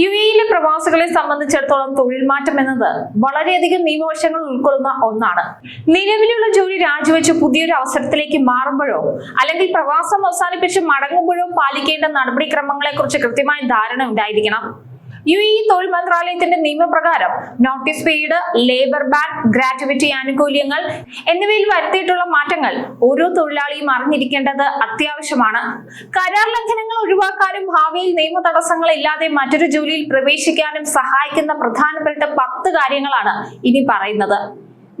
U എയിലെ പ്രവാസികളെ സംബന്ധിച്ചിടത്തോളം തൊഴിൽ മാറ്റം എന്നത് വളരെയധികം നിയമവശങ്ങൾ ഉൾക്കൊള്ളുന്ന ഒന്നാണ്. നിലവിലുള്ള ജോലി രാജിവെച്ച് പുതിയൊരു അവസരത്തിലേക്ക് മാറുമ്പോഴോ അല്ലെങ്കിൽ പ്രവാസം അവസാനിപ്പിച്ച് മടങ്ങുമ്പോഴോ പാലിക്കേണ്ട നടപടിക്രമങ്ങളെ കുറിച്ച് കൃത്യമായ ധാരണ ഉണ്ടായിരിക്കണം. യു എ തൊഴിൽ മന്ത്രാലയത്തിന്റെ നിയമപ്രകാരം notice period labour ban gratuity ആനുകൂല്യങ്ങൾ എന്നിവയിൽ വരുത്തിയിട്ടുള്ള മാറ്റങ്ങൾ ഓരോ തൊഴിലാളിയും അറിഞ്ഞിരിക്കേണ്ടത് അത്യാവശ്യമാണ്. കരാർ ലംഘനങ്ങൾ ഒഴിവാക്കാനും ഭാവിയിൽ നിയമ തടസ്സങ്ങൾ ഇല്ലാതെ മറ്റൊരു ജോലിയിൽ പ്രവേശിക്കാനും സഹായിക്കുന്ന പ്രധാനപ്പെട്ട പത്ത് കാര്യങ്ങളാണ് ഇനി പറയുന്നത്.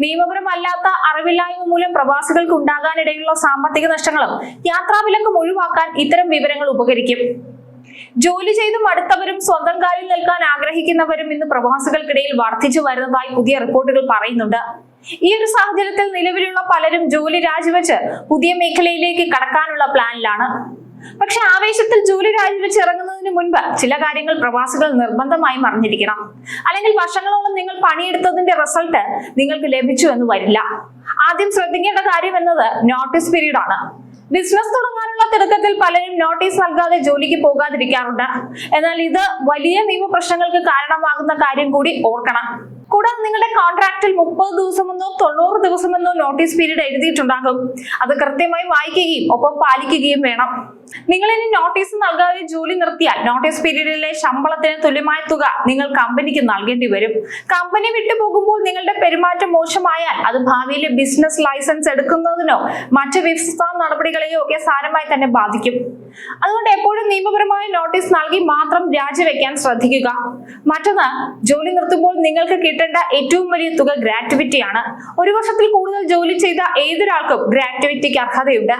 നിയമപരമല്ലാത്ത അറിവില്ലായ്മ മൂലം പ്രവാസികൾക്ക് ഉണ്ടാകാനിടയുള്ള സാമ്പത്തിക നഷ്ടങ്ങളും യാത്രാവിലക്കും ഒഴിവാക്കാൻ ഇത്തരം വിവരങ്ങൾ ഉപകരിക്കും. ജോലി ചെയ്ത് മടുത്തവരും സ്വന്തം കാലിൽ നിൽക്കാൻ ആഗ്രഹിക്കുന്നവരും ഇന്ന് പ്രവാസികൾക്കിടയിൽ വർദ്ധിച്ചു വരുന്നതായി പുതിയ റിപ്പോർട്ടുകൾ പറയുന്നുണ്ട്. ഈ ഒരു സാഹചര്യത്തിൽ നിലവിലുള്ള പലരും ജോലി രാജിവെച്ച് പുതിയ മേഖലയിലേക്ക് കടക്കാനുള്ള പ്ലാനിലാണ്. പക്ഷെ ആവേശത്തിൽ ജോലി രാജിവെച്ച് ഇറങ്ങുന്നതിന് മുൻപ് ചില കാര്യങ്ങൾ പ്രവാസികൾ നിർബന്ധമായും അറിഞ്ഞിരിക്കണം. അല്ലെങ്കിൽ വർഷങ്ങളോളം നിങ്ങൾ പണിയെടുത്തതിന്റെ റിസൾട്ട് നിങ്ങൾക്ക് ലഭിച്ചു എന്ന് വരില്ല. ആദ്യം ശ്രദ്ധിക്കേണ്ട കാര്യം എന്നത് നോട്ടീസ് പീരീഡ് ആണ്. ബിസിനസ് തുടങ്ങാനുള്ള തിടുക്കത്തിൽ പലരും നോട്ടീസ് നൽകാതെ ജോലിക്ക് പോകാതിരിക്കാറുണ്ട്. എന്നാൽ ഇത് വലിയ നിയമ പ്രശ്നങ്ങൾക്ക് കാരണമാകുന്ന കാര്യം കൂടി ഓർക്കണം. കൂടാതെ നിങ്ങളുടെ കോൺട്രാക്റ്റിൽ മുപ്പത് ദിവസമെന്നോ തൊണ്ണൂറ് ദിവസമെന്നോ നോട്ടീസ് പീരീഡ് എഴുതിയിട്ടുണ്ടാകും. അത് കൃത്യമായി വായിക്കുകയും ഒപ്പം പാലിക്കുകയും വേണം. നിങ്ങൾ ഇനി നോട്ടീസ് നൽകാതെ ജോലി നിർത്തിയാൽ നോട്ടീസ് പീരീഡിലെ ശമ്പളത്തിന് തുല്യമായ തുക നിങ്ങൾ കമ്പനിക്ക് നൽകേണ്ടി വരും. കമ്പനി വിട്ടുപോകുമ്പോൾ നിങ്ങളുടെ പെരുമാറ്റം മോശമായാൽ അത് ഭാവിയിലെ ബിസിനസ് ലൈസൻസ് എടുക്കുന്നതിനോ മറ്റ് വിസ നടപടികളെയോ ഒക്കെ സാരമായി തന്നെ ബാധിക്കും. അതുകൊണ്ട് എപ്പോഴും നിയമപരമായ നോട്ടീസ് നൽകി മാത്രം രാജിവെക്കാൻ ശ്രദ്ധിക്കുക. മറ്റൊന്ന് ജോലി നിർത്തുമ്പോൾ നിങ്ങൾക്ക് കിട്ടേണ്ട ഏറ്റവും വലിയ തുക ഗ്രാറ്റുവിറ്റിയാണ് ഒരു വർഷത്തിൽ കൂടുതൽ ജോലി ചെയ്ത ഏതൊരാൾക്കും ഗ്രാറ്റുവിറ്റിക്ക് അർഹതയുണ്ട്.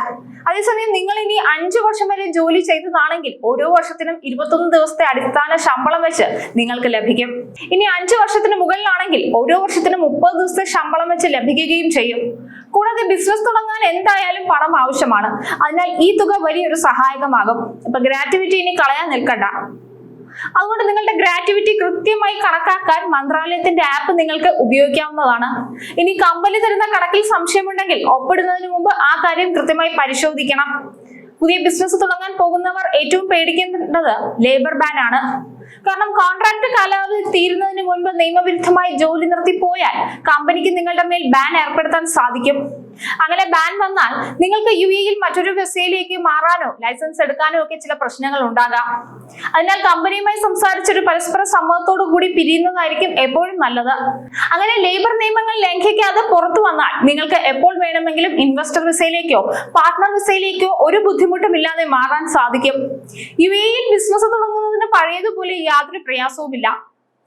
അതേസമയം നിങ്ങൾ ഇനി അഞ്ചു വർഷം വരെ ജോലി ചെയ്തതാണെങ്കിൽ ഓരോ വർഷത്തിനും ഇരുപത്തൊന്ന് ദിവസത്തെ അടിസ്ഥാന ശമ്പളം വെച്ച് നിങ്ങൾക്ക് ലഭിക്കും. ഇനി അഞ്ചു വർഷത്തിന് മുകളിലാണെങ്കിൽ ഓരോ വർഷത്തിനും മുപ്പത് ദിവസത്തെ ശമ്പളം വെച്ച് ലഭിക്കുകയും ചെയ്യും. കൂടാതെ ബിസിനസ് തുടങ്ങാൻ എന്തായാലും പണം ആവശ്യമാണ്. അതിനാൽ ഈ തുക വലിയൊരു സഹായകമാകും. ഇപ്പൊ ഗ്രാറ്റുവിറ്റി ഇനി കളയാൻ നിൽക്കണ്ട. അതുകൊണ്ട് നിങ്ങളുടെ ഗ്രാറ്റിവിറ്റി കൃത്യമായി കണക്കാക്കാൻ മന്ത്രാലയത്തിന്റെ ആപ്പ് നിങ്ങൾക്ക് ഉപയോഗിക്കാവുന്നതാണ്. ഇനി കമ്പനി തരുന്ന കണക്കിൽ സംശയമുണ്ടെങ്കിൽ ഒപ്പിടുന്നതിന് മുമ്പ് ആ കാര്യം കൃത്യമായി പരിശോധിക്കണം. പുതിയ ബിസിനസ് തുടങ്ങാൻ പോകുന്നവർ ഏറ്റവും പേടിക്കേണ്ടത് ലേബർ ബാൻ ആണ്. കാരണം കോൺട്രാക്ട് കാലാവധി തീരുന്നതിന് മുൻപ് നിയമവിരുദ്ധമായി ജോലി നിർത്തി പോയാൽ കമ്പനിക്ക് നിങ്ങളുടെ മേൽ ബാൻ ഏർപ്പെടുത്താൻ സാധിക്കും. അങ്ങനെ ബാൻ വന്നാൽ നിങ്ങൾക്ക് യു എയിൽ മറ്റൊരു വിസയിലേക്ക് മാറാനോ ലൈസൻസ് എടുക്കാനോ ഒക്കെ ചില പ്രശ്നങ്ങൾ ഉണ്ടാകാം. അതിനാൽ കമ്പനിയുമായി സംസാരിച്ചൊരു പരസ്പര സമ്മതത്തോടു കൂടി പിരിയുന്നതായിരിക്കും എപ്പോഴും നല്ലത്. അങ്ങനെ ലേബർ നിയമങ്ങൾ ലംഘിക്കാതെ പുറത്തു വന്നാൽ നിങ്ങൾക്ക് എപ്പോൾ വേണമെങ്കിലും ഇൻവെസ്റ്റർ വിസയിലേക്കോ പാർട്ട്ണർ വിസയിലേക്കോ ഒരു ബുദ്ധിമുട്ടും ഇല്ലാതെ മാറാൻ സാധിക്കും. യു എയിൽ ബിസിനസ് തുടങ്ങുന്നതിന് പഴയതുപോലെ യാതൊരു പ്രയാസവുമില്ല.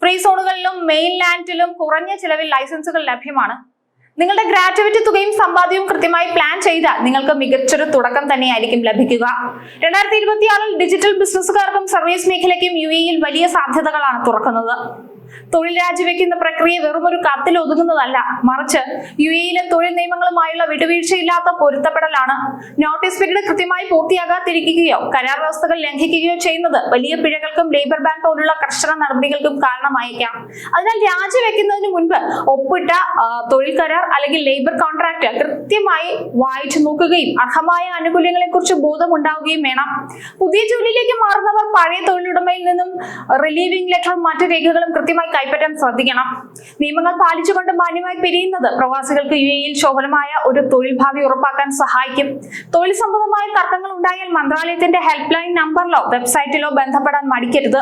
ഫ്രീ സോണുകളിലും മെയിൻ ലാൻഡിലും കുറഞ്ഞ ചിലവിൽ ലൈസൻസുകൾ ലഭ്യമാണ്. നിങ്ങളുടെ ഗ്രാറ്റുവിറ്റി തുകയും സമ്പാദ്യവും കൃത്യമായി പ്ലാൻ ചെയ്താൽ നിങ്ങൾക്ക് മികച്ചൊരു തുടക്കം തന്നെയായിരിക്കും ലഭിക്കുക. രണ്ടായിരത്തി ഇരുപത്തിയാറിൽ ഡിജിറ്റൽ ബിസിനസ്സുകാർക്കും സർവീസ് മേഖലയ്ക്കും യു എയിൽ വലിയ സാധ്യതകളാണ് തുറക്കുന്നത്. തൊഴിൽ രാജിവെക്കുന്ന പ്രക്രിയ വെറും ഒരു കത്തിൽ ഒതുങ്ങുന്നതല്ല. മറിച്ച് യു എയിലെ തൊഴിൽ നിയമങ്ങളുമായുള്ള വിടുവീഴ്ചയില്ലാത്ത പൊരുത്തപ്പെടലാണ്. നോട്ടീസ് പീരീഡ് കൃത്യമായി പൂർത്തിയാകാതിരിക്കുകയോ കരാർ വ്യവസ്ഥകൾ ലംഘിക്കുകയോ ചെയ്യുന്നത് വലിയ പിഴകൾക്കും ലേബർ ബാങ്ക് പോലുള്ള കർശന നടപടികൾക്കും കാരണമായേക്കാം. അതിനാൽ രാജിവെക്കുന്നതിന് മുൻപ് ഒപ്പിട്ട തൊഴിൽ കരാർ അല്ലെങ്കിൽ ലേബർ കോൺട്രാക്ട് കൃത്യമായി വായിച്ചു നോക്കുകയും അർഹമായ ആനുകൂല്യങ്ങളെ കുറിച്ച് ബോധമുണ്ടാവുകയും വേണം. പുതിയ ജോലിയിലേക്ക് മാറുന്നവർ പഴയ തൊഴിലുടമയിൽ നിന്നും റിലീവിംഗ് ലെറ്ററും മറ്റു രേഖകളും കൃത്യമായി കൈപ്പറ്റാൻ ശ്രദ്ധിക്കണം. നിയമങ്ങൾ പാലിച്ചുകൊണ്ട് മാന്യമായി പിരിയുന്നത് പ്രവാസികൾക്ക് യു എയിൽ ശോഭനമായ ഒരു തൊഴിൽ ഭാവി ഉറപ്പാക്കാൻ സഹായിക്കും. തൊഴിൽ സംബന്ധമായ തർക്കങ്ങൾ ഉണ്ടായാൽ മന്ത്രാലയത്തിന്റെ ഹെൽപ്പ് ലൈൻ നമ്പറിലോ വെബ്സൈറ്റിലോ ബന്ധപ്പെടാൻ മടിക്കരുത്.